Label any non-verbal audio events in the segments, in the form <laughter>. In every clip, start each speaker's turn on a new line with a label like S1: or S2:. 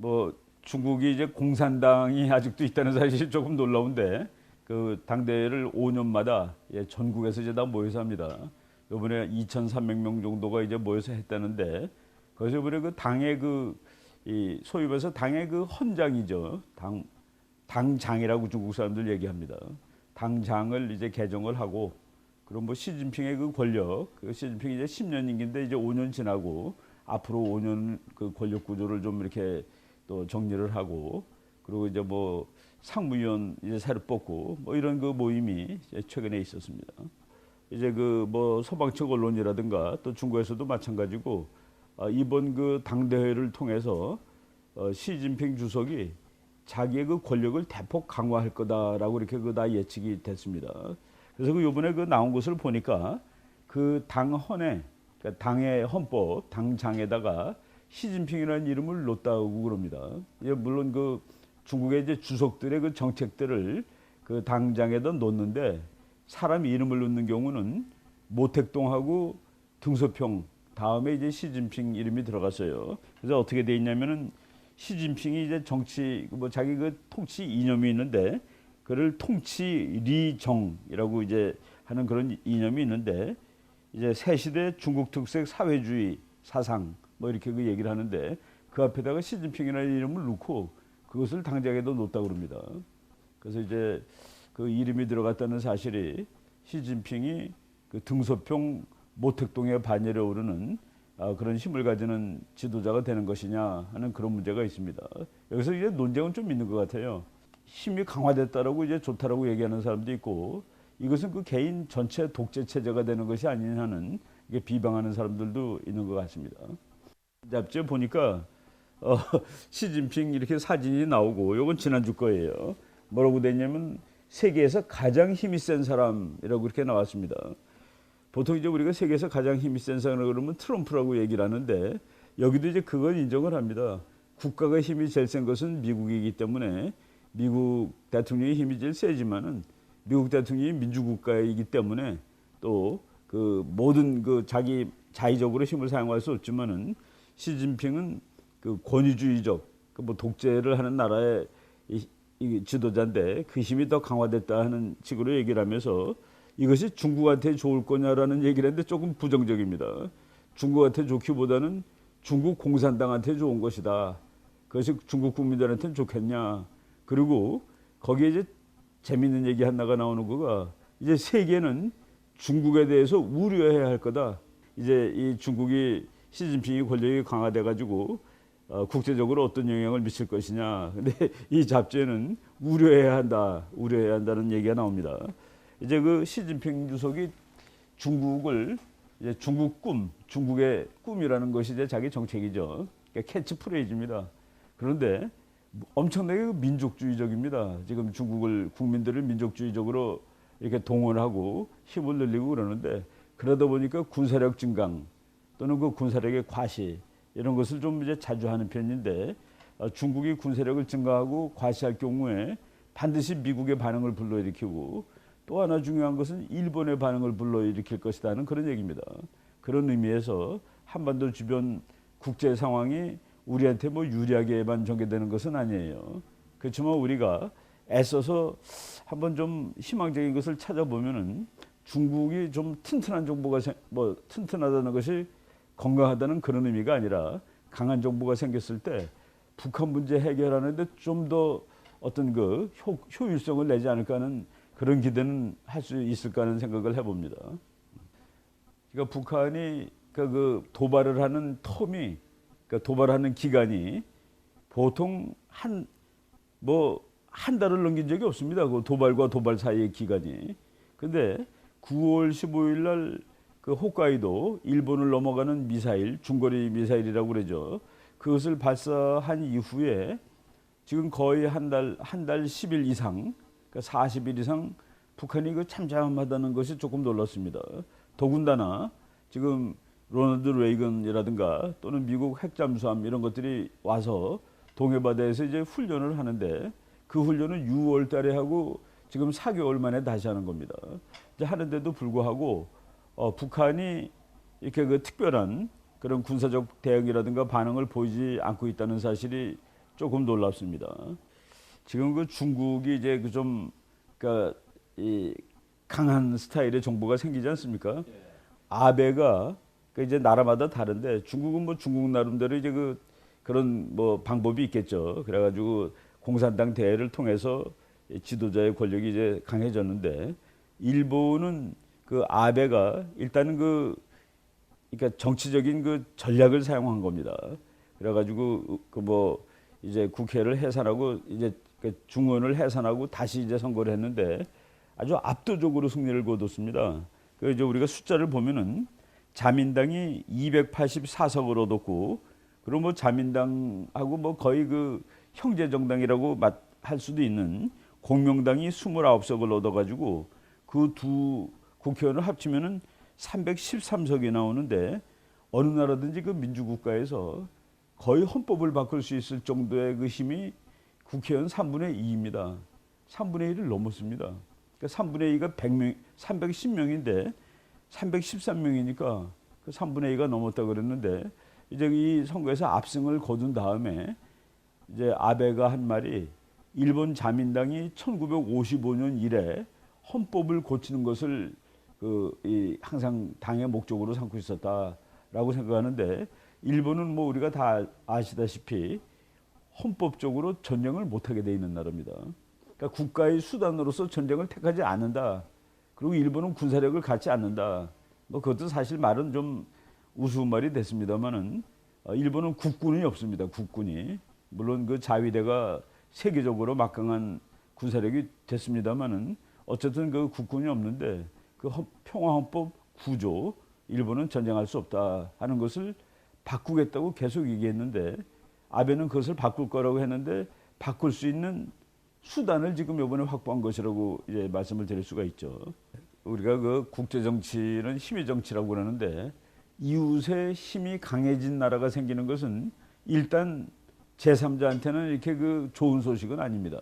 S1: 뭐 중국이 이제 공산당이 아직도 있다는 사실이 조금 놀라운데 그 당대회를 5년마다 예, 전국에서 이제 다 모여서 합니다. 이번에 2,300명 정도가 이제 모여서 했다는데 거기서 이번에 그 당의 그 이 소위 말해서 당의 그 헌장이죠. 당 당장이라고 중국 사람들 얘기합니다. 당장을 이제 개정을 하고 그럼 뭐 시진핑의 그 권력, 그 시진핑이 이제 10년 임기인데 이제 5년 지나고 앞으로 5년 그 권력 구조를 좀 이렇게 또 정리를 하고 그리고 이제 뭐 상무위원 이제 새로 뽑고 뭐 이런 그 모임이 최근에 있었습니다. 이제 그뭐 서방측 언론이라든가 또 중국에서도 마찬가지고 아, 이번 그 당대회를 통해서 어, 시진핑 주석이 자기의 그 권력을 대폭 강화할 거다라고 이렇게 그 다 예측이 됐습니다. 그래서 그 요번에 그 나온 것을 보니까 그 당헌에 그러니까 당의 헌법 당장에다가 시진핑이라는 이름을 놓다고 그럽니다. 이제 물론 그 중국의 이제 주석들의 그 정책들을 그 당장에다 놓는데 사람 이름을 넣는 경우는 모택동하고 등소평 다음에 이제 시진핑 이름이 들어갔어요. 그래서 어떻게 돼 있냐면은 시진핑이 이제 정치 뭐 자기 그 통치 이념이 있는데 그를 통치 리정이라고 이제 하는 그런 이념이 있는데 이제 새 시대 중국 특색 사회주의 사상 뭐 이렇게 그 얘기를 하는데 그 앞에다가 시진핑이라는 이름을 넣고 그것을 당장에도 놓다고 그럽니다. 그래서 이제 그 이름이 들어갔다는 사실이 시진핑이 그 등소평 모택동의 반열에 오르는 아, 그런 힘을 가지는 지도자가 되는 것이냐 하는 그런 문제가 있습니다. 여기서 이제 논쟁은 좀 있는 것 같아요. 힘이 강화됐다라고 이제 좋다라고 얘기하는 사람도 있고 이것은 그 개인 전체 독재 체제가 되는 것이 아니냐는 이게 비방하는 사람들도 있는 것 같습니다. 잡지에 보니까 어, <laughs> 시진핑 이렇게 사진이 나오고 요건 지난주 거예요. 뭐라고 됐냐면 세계에서 가장 힘이 센 사람이라고 이렇게 나왔습니다. 보통 이제 우리가 세계에서 가장 힘이 센 사람 그러면 트럼프라고 얘기를 하는데 여기도 이제 그걸 인정을 합니다. 국가가 힘이 제일 센 것은 미국이기 때문에 미국 대통령의 힘이 제일 세지만은 미국 대통령이 민주국가이기 때문에 또 그 모든 그 자기 자의적으로 힘을 사용할 수 없지만은 시진핑은 그 권위주의적 그 뭐 독재를 하는 나라의 이, 이 지도자인데 그 힘이 더 강화됐다 하는 식으로 얘기를 하면서 이것이 중국한테 좋을 거냐라는 얘기를 했는데 조금 부정적입니다. 중국한테 좋기보다는 중국 공산당한테 좋은 것이다. 그것이 중국 국민들한테는 좋겠냐. 그리고 거기에 이제 재밌는 얘기 하나가 나오는 거가 이제 세계는 중국에 대해서 우려해야 할 거다. 이제 이 중국이 시진핑이 권력이 강화돼 가지고 어, 국제적으로 어떤 영향을 미칠 것이냐. 근데 <laughs> 이 잡지에는 우려해야 한다. 우려해야 한다는 얘기가 나옵니다. 이제 그 시진핑 주석이 중국을 이제 중국 꿈, 중국의 꿈이라는 것이 이제 자기 정책이죠. 그러니까 캐치프레이즈입니다. 그런데 엄청나게 그 민족주의적입니다. 지금 중국을 국민들을 민족주의적으로 이렇게 동원하고 힘을 늘리고 그러는데 그러다 보니까 군사력 증강 또는 그 군사력의 과시 이런 것을 좀 이제 자주 하는 편인데 어, 중국이 군사력을 증가하고 과시할 경우에 반드시 미국의 반응을 불러일으키고 또 하나 중요한 것은 일본의 반응을 불러일으킬 것이라는 그런 얘기입니다. 그런 의미에서 한반도 주변 국제 상황이 우리한테 뭐 유리하게만 전개되는 것은 아니에요. 그렇지만 우리가 애써서 한번 좀 희망적인 것을 찾아보면은 중국이 좀 튼튼한 정보가 생- 뭐 튼튼하다는 것이 건강하다는 그런 의미가 아니라 강한 정부가 생겼을 때 북한 문제 해결하는데 좀 더 어떤 그 효, 효율성을 내지 않을까 하는 그런 기대는 할 수 있을까 하는 생각을 해봅니다. 그러니까 북한이 그, 그 도발을 하는 텀이 그러니까 도발하는 기간이 보통 한 뭐 한 달을 넘긴 적이 없습니다. 그 도발과 도발 사이의 기간이. 근데 9월 15일 날 그 홋카이도 일본을 넘어가는 미사일 중거리 미사일이라고 그러죠. 그것을 발사한 이후에 지금 거의 한 달 한 달 10일 이상 그러니까 40일 이상 북한이 그 참잠하다는 것이 조금 놀랐습니다. 더군다나 지금 로널드 레이건이라든가 또는 미국 핵잠수함 이런 것들이 와서 동해바다에서 이제 훈련을 하는데 그 훈련은 6월 달에 하고 지금 4개월 만에 다시 하는 겁니다. 이제 하는데도 불구하고 어, 북한이 이렇게 그 특별한 그런 군사적 대응이라든가 반응을 보이지 않고 있다는 사실이 조금 놀랍습니다. 지금 그 중국이 이제 그 좀 그러니까 이 강한 스타일의 정부가 생기지 않습니까? 아베가 그 이제 나라마다 다른데 중국은 뭐 중국 나름대로 이제 그 그런 뭐 방법이 있겠죠. 그래가지고 공산당 대회를 통해서 이 지도자의 권력이 이제 강해졌는데 일본은 그 아베가 일단은 그 그러니까 정치적인 그 전략을 사용한 겁니다. 그래가지고 그 뭐 이제 국회를 해산하고 이제 그 중원을 해산하고 다시 이제 선거를 했는데 아주 압도적으로 승리를 거뒀습니다. 그 이제 우리가 숫자를 보면은 자민당이 284석을 얻었고 그리고 뭐 자민당하고 뭐 거의 그 형제 정당이라고 할 수도 있는 공명당이 29석을 얻어가지고 그 두 국회의원을 합치면은 313석이 나오는데 어느 나라든지 그 민주국가에서 거의 헌법을 바꿀 수 있을 정도의 그 힘이 국회의원 3분의 2입니다. 3분의 1을 넘었습니다. 그러니까 3분의 2가 100명, 310명인데 313명이니까 그 3분의 2가 넘었다 그랬는데 이제 이 선거에서 압승을 거둔 다음에 이제 아베가 한 말이 일본 자민당이 1955년 이래 헌법을 고치는 것을 그 이 항상 당의 목적으로 삼고 있었다라고 생각하는데 일본은 뭐 우리가 다 아시다시피 헌법적으로 전쟁을 못하게 돼 있는 나라입니다. 그러니까 국가의 수단으로서 전쟁을 택하지 않는다. 그리고 일본은 군사력을 갖지 않는다. 뭐 그것도 사실 말은 좀 우스운 말이 됐습니다만은 어, 일본은 국군이 없습니다. 국군이 물론 그 자위대가 세계적으로 막강한 군사력이 됐습니다만은 어쨌든 그 국군이 없는데 그 헌- 평화헌법 구조 일본은 전쟁할 수 없다 하는 것을 바꾸겠다고 계속 얘기했는데 아베는 그것을 바꿀 거라고 했는데 바꿀 수 있는 수단을 지금 이번에 확보한 것이라고 이제 말씀을 드릴 수가 있죠. 우리가 그 국제 정치는 힘의 정치라고 그러는데 이웃의 힘이 강해진 나라가 생기는 것은 일단 제3자한테는 이렇게 그 좋은 소식은 아닙니다.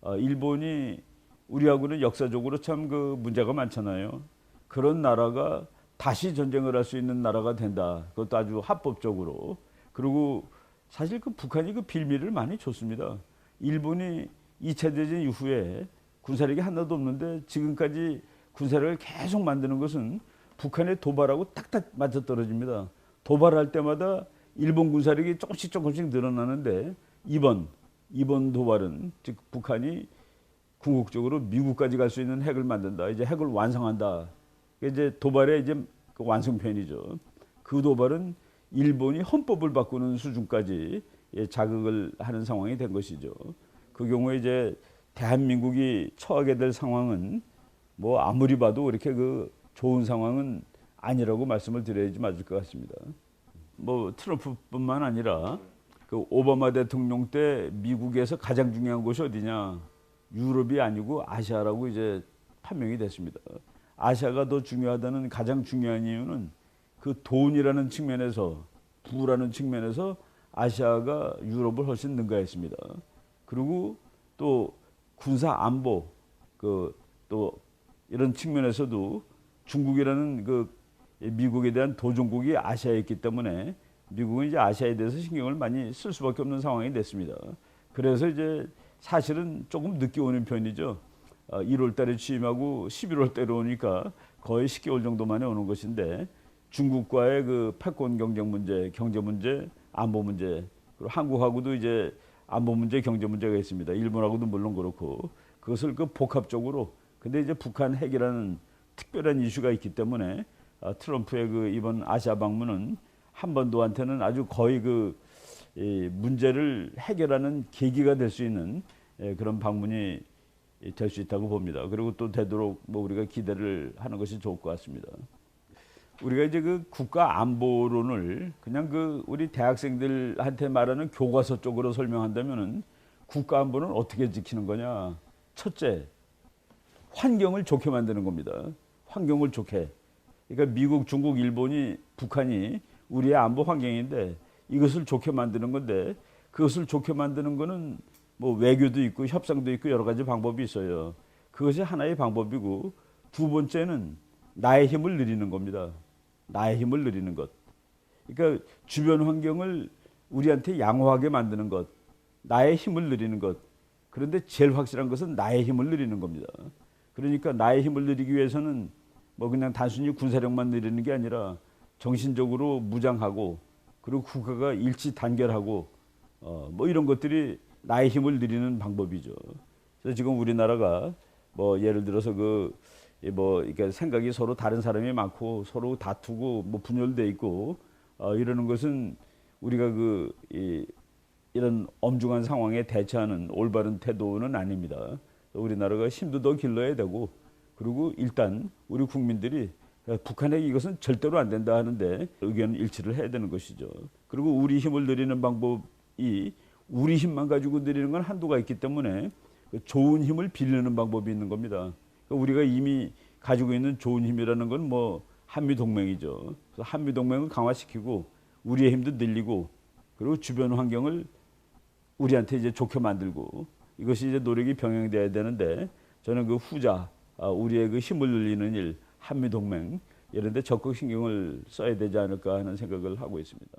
S1: 어, 일본이 우리하고는 역사적으로 참 그 문제가 많잖아요. 그런 나라가 다시 전쟁을 할 수 있는 나라가 된다. 그것도 아주 합법적으로. 그리고 사실 그 북한이 그 빌미를 많이 줬습니다. 일본이 2차 대전 이후에 군사력이 하나도 없는데 지금까지 군사력을 계속 만드는 것은 북한의 도발하고 딱딱 맞아 떨어집니다. 도발할 때마다 일본 군사력이 조금씩 조금씩 늘어나는데 이번 이번 도발은 즉 북한이 궁극적으로 미국까지 갈 수 있는 핵을 만든다. 이제 핵을 완성한다. 이제 도발의 이제 그 완성편이죠. 그 도발은 일본이 헌법을 바꾸는 수준까지 예, 자극을 하는 상황이 된 것이죠. 그 경우에 이제 대한민국이 처하게 될 상황은 뭐 아무리 봐도 이렇게 그 좋은 상황은 아니라고 말씀을 드려야지 맞을 것 같습니다. 뭐 트럼프뿐만 아니라 그 오바마 대통령 때 미국에서 가장 중요한 곳이 어디냐? 유럽이 아니고 아시아라고 이제 판명이 됐습니다. 아시아가 더 중요하다는 가장 중요한 이유는 그 돈이라는 측면에서 부라는 측면에서 아시아가 유럽을 훨씬 능가했습니다. 그리고 또 군사 안보 그 또 이런 측면에서도 중국이라는 그 미국에 대한 도전국이 아시아에 있기 때문에 미국은 이제 아시아에 대해서 신경을 많이 쓸 수밖에 없는 상황이 됐습니다. 그래서 이제 사실은 조금 늦게 오는 편이죠. 1월 달에 취임하고 11월 달에 오니까 거의 10개월 정도 만에 오는 것인데 중국과의 그 패권 경쟁 문제, 경제 문제, 안보 문제, 그리고 한국하고도 이제 안보 문제, 경제 문제가 있습니다. 일본하고도 물론 그렇고 그것을 그 복합적으로 근데 이제 북한 핵이라는 특별한 이슈가 있기 때문에 어, 트럼프의 그 이번 아시아 방문은 한반도한테는 아주 거의 그이 문제를 해결하는 계기가 될 수 있는 예, 그런 방문이 될 수 있다고 봅니다. 그리고 또 되도록 뭐 우리가 기대를 하는 것이 좋을 것 같습니다. 우리가 이제 그 국가 안보론을 그냥 그 우리 대학생들한테 말하는 교과서 쪽으로 설명한다면은 국가 안보는 어떻게 지키는 거냐? 첫째, 환경을 좋게 만드는 겁니다. 환경을 좋게. 그러니까 미국, 중국, 일본이, 북한이 우리의 안보 환경인데 이것을 좋게 만드는 건데 그것을 좋게 만드는 거는 뭐 외교도 있고 협상도 있고 여러 가지 방법이 있어요. 그것이 하나의 방법이고 두 번째는 나의 힘을 늘리는 겁니다. 나의 힘을 늘리는 것. 그러니까 주변 환경을 우리한테 양호하게 만드는 것. 나의 힘을 늘리는 것. 그런데 제일 확실한 것은 나의 힘을 늘리는 겁니다. 그러니까 나의 힘을 늘리기 위해서는 뭐 그냥 단순히 군사력만 늘리는 게 아니라 정신적으로 무장하고 그리고 국가가 일치 단결하고 어 뭐 이런 것들이 나의 힘을 늘리는 방법이죠. 그래서 지금 우리나라가 뭐 예를 들어서 그 뭐 이렇게 생각이 서로 다른 사람이 많고 서로 다투고 뭐 분열돼 있고 어 이러는 것은 우리가 그 이, 이런 엄중한 상황에 대처하는 올바른 태도는 아닙니다. 우리나라가 힘도 더 길러야 되고 그리고 일단 우리 국민들이 북한에게 이것은 절대로 안 된다 하는데 의견 일치를 해야 되는 것이죠. 그리고 우리 힘을 늘리는 방법이 우리 힘만 가지고 늘리는 건 한도가 있기 때문에 그 좋은 힘을 빌리는 방법이 있는 겁니다. 그러니까 우리가 이미 가지고 있는 좋은 힘이라는 건 뭐 한미 동맹이죠. 그래서 한미 동맹을 강화시키고 우리의 힘도 늘리고 그리고 주변 환경을 우리한테 이제 좋게 만들고 이것이 이제 노력이 병행돼야 되는데 저는 그 후자 아, 우리의 그 힘을 늘리는 일 한미 동맹 이런 데 적극 신경을 써야 되지 않을까 하는 생각을 하고 있습니다.